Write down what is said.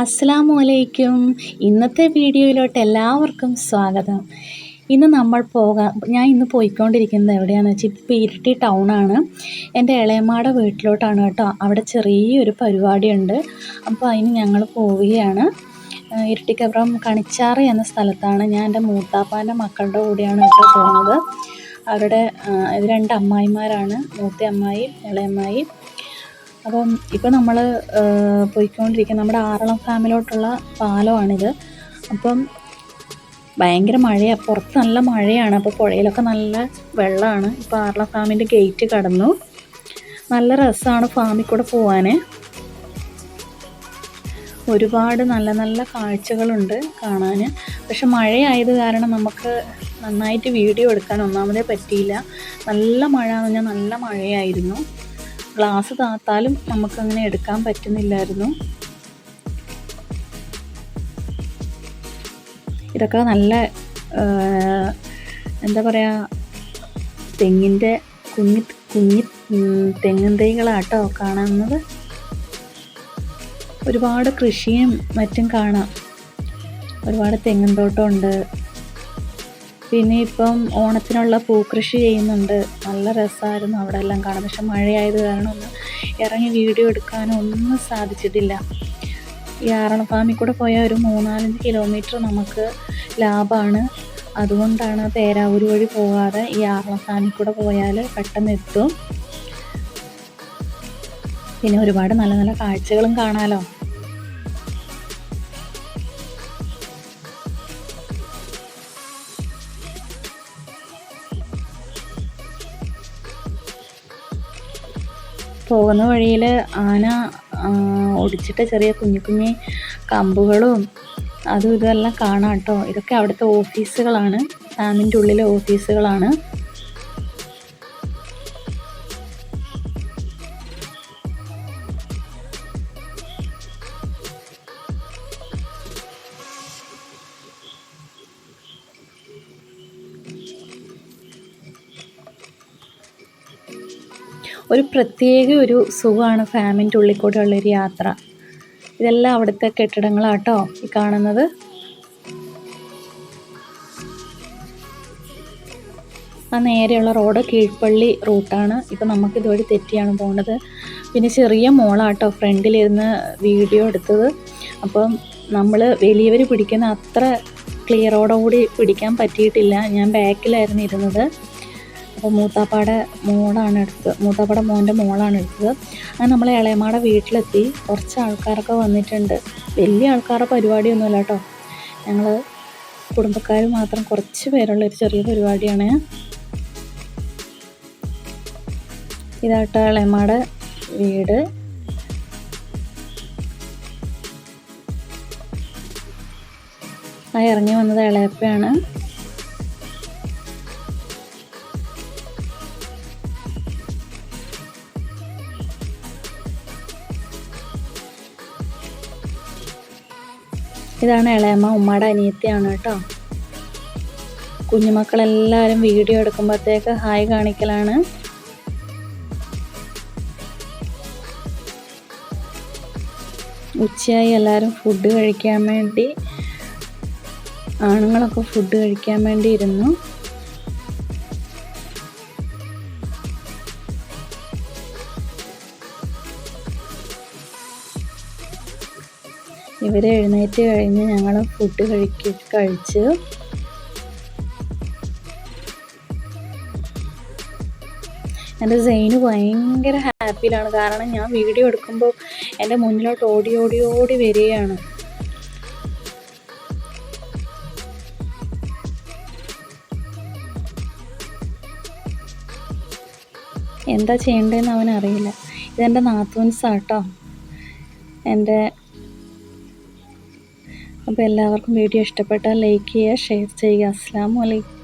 അസ്സലാമു വലൈക്കും ഇന്നത്തെ വീഡിയോയിലോട്ട് എല്ലാവർക്കും സ്വാഗതം. ഇന്ന് നമ്മൾ പോകാം ഞാൻ ഇന്ന് പോയിക്കൊണ്ടിരിക്കുന്നത് എവിടെയാണെന്ന് വെച്ചാൽ ഇപ്പോൾ ഇരിട്ടി ടൗണാണ് എന്റെ ഇളയമാടെ വീട്ടിലോട്ടാണ് കേട്ടോ. അവിടെ ചെറിയൊരു പരിപാടിയുണ്ട്. അപ്പോൾ അതിന് ഞങ്ങൾ പോവുകയാണ്. ഇരിട്ടിക്കപ്പുറം കണിച്ചാറ് എന്ന സ്ഥലത്താണ് ഞാൻ എന്റെ മൂത്താപ്പാന്റെ മക്കളുടെ കൂടെയാണ് കേട്ടോ പോകുന്നത്. അവരുടെ രണ്ട് അമ്മായിമാരാണ്. മൂത്ത അമ്മായി ഇളയമ്മായി. അപ്പം ഇപ്പം നമ്മൾ പോയിക്കൊണ്ടിരിക്കുന്ന നമ്മുടെ ആറളം ഫാമിലോട്ടുള്ള പാലമാണിത്. അപ്പം ഭയങ്കര മഴയാണ് പുറത്ത് നല്ല മഴയാണ്. അപ്പോൾ പുഴയിലൊക്കെ നല്ല വെള്ളമാണ് ഇപ്പോൾ ആറളം ഫാമിന്റെ ഗേറ്റ് കടന്നു. നല്ല രസമാണ് ഫാമിൽ കൂടെ പോകാൻ ഒരുപാട് നല്ല നല്ല കാഴ്ചകളുണ്ട് കാണാൻ പക്ഷെ മഴയായത് കാരണം നമുക്ക് നന്നായിട്ട് വീഡിയോ എടുക്കാൻ ഒന്നാമതേ പറ്റിയില്ല. നല്ല മഴ എന്ന് പറഞ്ഞാൽ നല്ല മഴയായിരുന്നു. ഗ്ലാസ് താത്താലും നമുക്കങ്ങനെ എടുക്കാൻ പറ്റുന്നില്ലായിരുന്നു. ഇതൊക്കെ നല്ല എന്താ പറയുക തെങ്ങിന്റെ കുഞ്ഞി കുഞ്ഞി തെങ്ങിൻ തൈകളാട്ടോ കാണുന്നത്. ഒരുപാട് കൃഷിയും മറ്റും കാണാം. ഒരുപാട് തെങ്ങിൻ തോട്ടമുണ്ട് പിന്നെ ഇപ്പം ഓണത്തിനുള്ള പൂക്കൃഷി ചെയ്യുന്നുണ്ട്. നല്ല രസമായിരുന്നു അവിടെ എല്ലാം കാണാൻ. പക്ഷെ മഴയായത് കാരണം ഒന്ന് ഇറങ്ങി വീഡിയോ എടുക്കാനോ ഒന്നും സാധിച്ചിട്ടില്ല. ഈ ആറള ഫാമിൽ കൂടെ പോയാൽ ഒരു മൂന്നാലഞ്ച് കിലോമീറ്റർ നമുക്ക് ലാഭമാണ്. അതുകൊണ്ടാണ് പേരാവൂർ വഴി പോകാതെ ഈ ആറള ഫാമിൽ കൂടെ പോയാൽ പെട്ടെന്ന് എത്തും. പിന്നെ ഒരുപാട് നല്ല നല്ല കാഴ്ചകളും കാണാമല്ലോ പോകുന്ന വഴിയിൽ ആന ഒടിച്ചിട്ട് ചെറിയ കുഞ്ഞു കുഞ്ഞു കമ്പുകളും അതും ഇതെല്ലാം കാണാം കേട്ടോ. ഇതൊക്കെ അവിടുത്തെ ഓഫീസുകളാണ്. ഡാമിന്റെ ഉള്ളിലെ ഓഫീസുകളാണ്. ഒരു പ്രത്യേക ഒരു സുഖമാണ് ഫാമിന്റെ ഉള്ളിൽ കൂടെ ഉള്ളൊരു യാത്ര. ഇതെല്ലാം അവിടുത്തെ കെട്ടിടങ്ങളാട്ടോ ഈ കാണുന്നത്. ആ നേരെയുള്ള റോഡ് കീഴ്പള്ളി റൂട്ടാണ്. ഇപ്പം നമുക്ക് ഇതുവഴി തെറ്റിയാണ് പോകുന്നത് പിന്നെ ചെറിയ മോളാട്ടോ ഫ്രണ്ടിലിരുന്ന് വീഡിയോ എടുത്തത്. അപ്പം നമ്മൾ വലിയവർ പിടിക്കുന്ന അത്ര ക്ലിയറോടുകൂടി പിടിക്കാൻ പറ്റിയിട്ടില്ല. ഞാൻ ബാക്കിലായിരുന്നു ഇരുന്നത്. അപ്പോൾ മൂത്താപ്പാടെ മോളാണ് എടുത്തത്. മൂത്താപ്പാടെ മോന്റെ മോളാണ് എടുത്തത്. അങ്ങനെ നമ്മൾ ഇളയമ്മയുടെ വീട്ടിലെത്തി. കുറച്ച് ആൾക്കാരൊക്കെ വന്നിട്ടുണ്ട്. വലിയ ആൾക്കാരുടെ പരിപാടിയൊന്നുമില്ല കേട്ടോ. ഞങ്ങൾ കുടുംബക്കാർ മാത്രം കുറച്ച് പേരുള്ള ഒരു ചെറിയ പരിപാടിയാണ്. ഇതാട്ടോ ഇളയമ്മയുടെ വീട്. ആ ഇറങ്ങി വന്നത് ഇളയപ്പയാണ്. ഇതാണ് ഇളയമ്മ ഉമ്മയുടെ അനിയത്തിയാണ് കേട്ടോ. കുഞ്ഞുമക്കളെല്ലാവരും വീഡിയോ എടുക്കുമ്പോഴത്തേക്ക് ഹായ് കാണിക്കലാണ്. ഉച്ചയായി എല്ലാവരും ഫുഡ് കഴിക്കാൻ വേണ്ടി ആണുങ്ങളൊക്കെ ഫുഡ് കഴിക്കാൻ വേണ്ടി ഇരുന്നു. ഇവർ എഴുന്നേറ്റ് കഴിഞ്ഞ് ഞങ്ങൾ ഫുഡ് കഴിക്ക കഴിച്ച്. എന്റെ സെയിന് ഭയങ്കര ഹാപ്പിയിലാണ്. കാരണം ഞാൻ വീഡിയോ എടുക്കുമ്പോൾ എന്റെ മുന്നിലോട്ട് ഓടി ഓടി ഓടി വരികയാണ്. എന്താ ചെയ്യേണ്ടതെന്ന് അവനറിയില്ല. ഇതെന്റെ നാത്തൂൻസാട്ടോ എന്റെ അപ്പോൾ എല്ലാവർക്കും വീഡിയോ ഇഷ്ടപ്പെട്ടാൽ ലൈക്ക് ചെയ്യുക ഷെയർ ചെയ്യുക. അസ്സാം വലൈക്കും